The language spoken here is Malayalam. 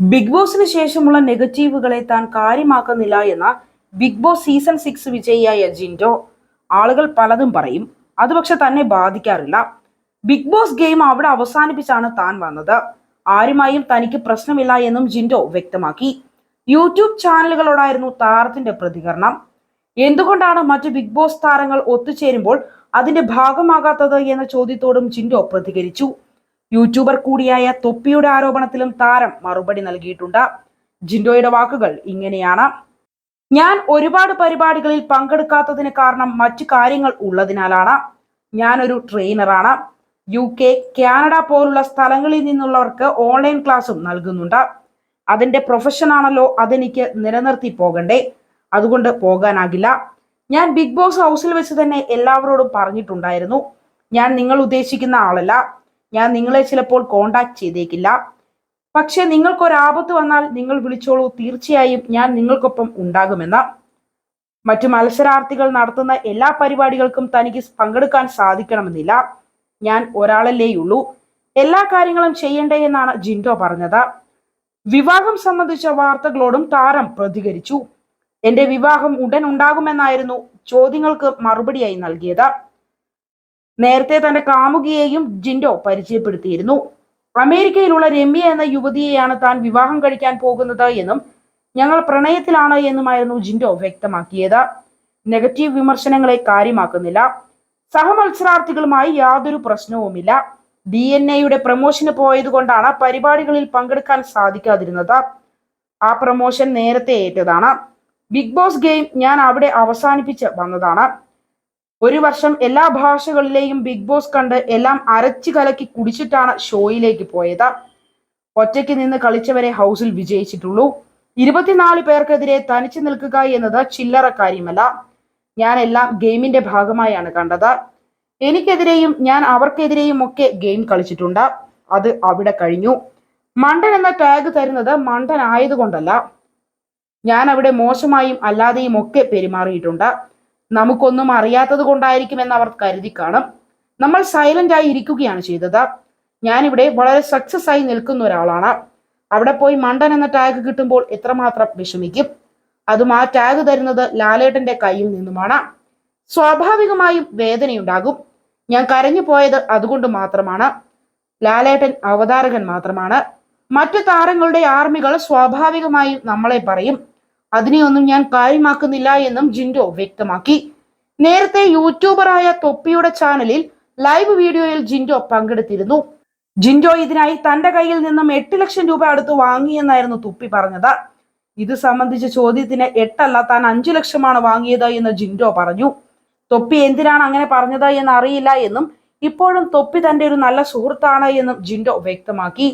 ബിഗ് ബോസിന് ശേഷമുള്ള നെഗറ്റീവുകളെ താൻ കാര്യമാക്കുന്നില്ല എന്ന ബിഗ് ബോസ് സീസൺ സിക്സ് വിജയിയായ ജിൻഡോ ആളുകൾ പലതും പറയും. അത് പക്ഷെ തന്നെ ബാധിക്കാറില്ല. ബിഗ് ബോസ് ഗെയിം അവിടെ അവസാനിപ്പിച്ചാണ് താൻ വന്നത്. ആരുമായും തനിക്ക് പ്രശ്നമില്ല എന്നും ജിൻഡോ വ്യക്തമാക്കി. യൂട്യൂബ് ചാനലുകളോടായിരുന്നു താരത്തിന്റെ പ്രതികരണം. എന്തുകൊണ്ടാണ് മറ്റ് ബിഗ് ബോസ് താരങ്ങൾ ഒത്തുചേരുമ്പോൾ അതിന്റെ ഭാഗമാകാത്തത് എന്ന ചോദ്യത്തോടും ജിൻഡോ പ്രതികരിച്ചു. യൂട്യൂബർ കൂടിയായ തൊപ്പിയുടെ ആരോപണത്തിലും താരം മറുപടി നൽകിയിട്ടുണ്ട്. ജിൻഡോയുടെ വാക്കുകൾ ഇങ്ങനെയാണ്. ഞാൻ ഒരുപാട് പരിപാടികളിൽ പങ്കെടുക്കാത്തതിന് കാരണം മറ്റു കാര്യങ്ങൾ ഉള്ളതിനാലാണ്. ഞാനൊരു ട്രെയിനറാണ്. യു കെ കാനഡ പോലുള്ള സ്ഥലങ്ങളിൽ നിന്നുള്ളവർക്ക് ഓൺലൈൻ ക്ലാസ്സും നൽകുന്നുണ്ട്. അതിന്റെ പ്രൊഫഷനാണല്ലോ അതെനിക്ക് നിലനിർത്തി പോകണ്ടേ. അതുകൊണ്ട് പോകാനാകില്ല. ഞാൻ ബിഗ് ബോസ് ഹൗസിൽ വെച്ച് തന്നെ എല്ലാവരോടും പറഞ്ഞിട്ടുണ്ടായിരുന്നു. ഞാൻ നിങ്ങൾ ഉദ്ദേശിക്കുന്ന ആളല്ല. ഞാൻ നിങ്ങളെ ചിലപ്പോൾ കോണ്ടാക്ട് ചെയ്തേക്കില്ല. പക്ഷെ നിങ്ങൾക്കൊരാപത്ത് വന്നാൽ നിങ്ങൾ വിളിച്ചോളൂ. തീർച്ചയായും ഞാൻ നിങ്ങൾക്കൊപ്പം ഉണ്ടാകുമെന്ന്. മറ്റു മത്സരാർത്ഥികൾ നടത്തുന്ന എല്ലാ പരിപാടികൾക്കും തനിക്ക് പങ്കെടുക്കാൻ സാധിക്കണമെന്നില്ല. ഞാൻ ഒരാളല്ലേയുള്ളൂ. എല്ലാ കാര്യങ്ങളും ചെയ്യണ്ടേ എന്നാണ് ജിൻഡോ പറഞ്ഞത്. വിവാഹം സംബന്ധിച്ച വാർത്തകളോടും താരം പ്രതികരിച്ചു. എന്റെ വിവാഹം ഉടൻ ഉണ്ടാകുമെന്നായിരുന്നു ചോദ്യങ്ങൾക്ക് മറുപടിയായി നൽകിയത്. നേരത്തെ തന്റെ കാമുകിയെയും ജിൻഡോ പരിചയപ്പെടുത്തിയിരുന്നു. അമേരിക്കയിലുള്ള രമ്യ എന്ന യുവതിയെയാണ് താൻ വിവാഹം കഴിക്കാൻ പോകുന്നത് എന്നും ഞങ്ങൾ പ്രണയത്തിലാണ് എന്നുമായിരുന്നു ജിൻഡോ വ്യക്തമാക്കിയത്. നെഗറ്റീവ് വിമർശനങ്ങളെ കാര്യമാക്കുന്നില്ല. സഹമത്സരാർത്ഥികളുമായി യാതൊരു പ്രശ്നവുമില്ല. ഡി എൻ എയുടെ പ്രമോഷന് പോയത് കൊണ്ടാണ് പരിപാടികളിൽ പങ്കെടുക്കാൻ സാധിക്കാതിരുന്നത്. ആ പ്രമോഷൻ നേരത്തെ ഏറ്റതാണ്. ബിഗ് ബോസ് ഗെയിം ഞാൻ അവിടെ അവസാനിപ്പിച്ച് വന്നതാണ്. ഒരു വർഷം എല്ലാ ഭാഷകളിലെയും ബിഗ് ബോസ് കണ്ട് എല്ലാം അരച്ചു കലക്കി കുടിച്ചിട്ടാണ് ഷോയിലേക്ക് പോയത്. ഒറ്റയ്ക്ക് നിന്ന് കളിച്ചവരെ ഹൗസിൽ വിജയിച്ചിട്ടുള്ളൂ. ഇരുപത്തിനാല് പേർക്കെതിരെ തനിച്ചു നിൽക്കുക എന്നത് ചില്ലറ കാര്യമല്ല. ഞാൻ എല്ലാം ഗെയിമിന്റെ ഭാഗമായാണ് കണ്ടത്. എനിക്കെതിരെയും ഞാൻ അവർക്കെതിരെയും ഒക്കെ ഗെയിം കളിച്ചിട്ടുണ്ട്. അത് അവിടെ കഴിഞ്ഞു. മണ്ടൻ എന്ന ടാഗ് തരുന്നത് മണ്ടൻ ആയതുകൊണ്ടല്ല ഞാൻ അവിടെ മോശമായും അല്ലാതെയും ഒക്കെ പെരുമാറിയിട്ടുണ്ട്. നമുക്കൊന്നും അറിയാത്തത് കൊണ്ടായിരിക്കുമെന്ന് അവർ കരുതി കാണും. നമ്മൾ സൈലന്റ് ആയി ഇരിക്കുകയാണ് ചെയ്തത്. ഞാനിവിടെ വളരെ സക്സസ് ആയി നിൽക്കുന്ന ഒരാളാണ്. അവിടെ പോയി മണ്ടൻ എന്ന ടാഗ് കിട്ടുമ്പോൾ എത്രമാത്രം വിഷമിക്കും. അതും ആ ടാഗ് തരുന്നത് ലാലേട്ടന്റെ കയ്യിൽ നിന്നുമാണ്. സ്വാഭാവികമായും വേദനയുണ്ടാകും. ഞാൻ കരഞ്ഞു പോയത് അതുകൊണ്ട് മാത്രമാണ്. ലാലേട്ടൻ അവതാരകൻ മാത്രമാണ്. മറ്റു താരങ്ങളുടെ ആർമികൾ സ്വാഭാവികമായും നമ്മളെ പറയും. അതിനെയൊന്നും ഞാൻ കാര്യമാക്കുന്നില്ല എന്നും ജിൻഡോ വ്യക്തമാക്കി. നേരത്തെ യൂട്യൂബറായ തൊപ്പിയുടെ ചാനലിൽ ലൈവ് വീഡിയോയിൽ ജിൻഡോ പങ്കെടുത്തിരുന്നു. ജിൻഡോ ഇതിനായി തന്റെ കയ്യിൽ നിന്നും എട്ട് ലക്ഷം രൂപ അടുത്ത് വാങ്ങിയെന്നായിരുന്നു തുപ്പി പറഞ്ഞത്. ഇത് സംബന്ധിച്ച ചോദ്യത്തിന് എട്ടല്ല താൻ അഞ്ചു ലക്ഷമാണ് വാങ്ങിയത് എന്ന് ജിൻഡോ പറഞ്ഞു. തൊപ്പി എന്തിനാണ് അങ്ങനെ പറഞ്ഞത് എന്ന് അറിയില്ല എന്നും ഇപ്പോഴും തൊപ്പി തന്റെ ഒരു നല്ല സുഹൃത്താണ് എന്നും ജിൻഡോ വ്യക്തമാക്കി.